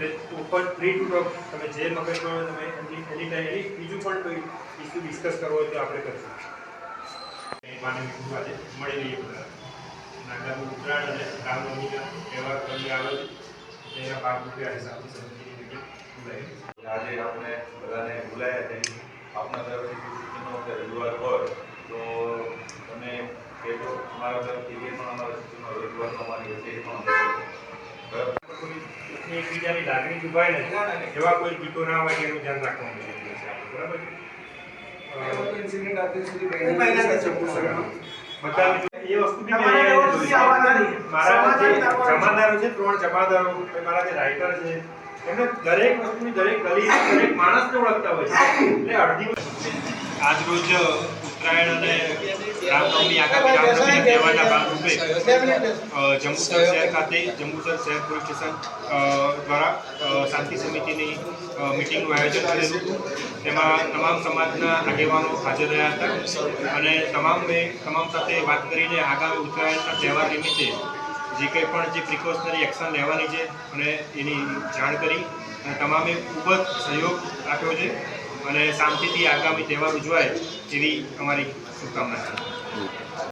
Open free to talk તમે જે મગજમાં તમે એની એની ટાઈમ બીજું પણ કોઈ ઇસ્યુ ડિસ્કસ કરવો હોય તો આપણે કરીશું. માને બીજું આજે મળી લઈએ બધા નાગાનું ઉત્તરાયણ અને રામનવમીના તહેવાર કરી આવે છે એના ભાગરૂપે આજે સાથે સમજીને આજે આપણે બધાને બોલાયા છે. આપના તરફથી સૂચનો કે રજૂઆત હોય તો તમે કહેજો. અમારા તરફથી જે પણ અમારા સૂચનો રજૂઆત અમારી એ પણ અમે કરીશું. બરાબર કોઈ એકબીજાની લાગણી દુભાય ને એવા કોઈ ગીતો ના હોય એનું ધ્યાન રાખવાનું છે બરાબર છે? અ, બધા એ વસ્તુ બી મેં મારા જે જમાદારો છે ત્રણ જમાદારો મારા જે રાઇટર છે એમને દરેક વસ્તુની દરેક ગલી દરેક માણસને ઓળખતા હોય છે. એટલે અડધી આજ રોજ ઉત્તરાયણ અને રામનવમી આગામી રામનવમી તહેવારના ભાગરૂપે જંબુસર શહેર ખાતે, જંબુસર શહેર પોલીસ સ્ટેશન દ્વારા શાંતિ સમિતિની મિટિંગનું આયોજન કરેલું તેમાં તમામ સમાજના આગેવાનો હાજર રહ્યા હતા અને તમામે તમામ સાથે વાત કરીને આગામી ઉત્તરાયણના તહેવાર નિમિત્તે જે કંઈ પણ જે પ્રિકોશનરી એક્શન લેવાની છે અને એની જાણ કરી અને તમામે ખૂબ જ સહયોગ આપ્યો છે. અને શાંતિથી આગામી તહેવાર ઉજવાય એવી અમારી શુભકામના છે.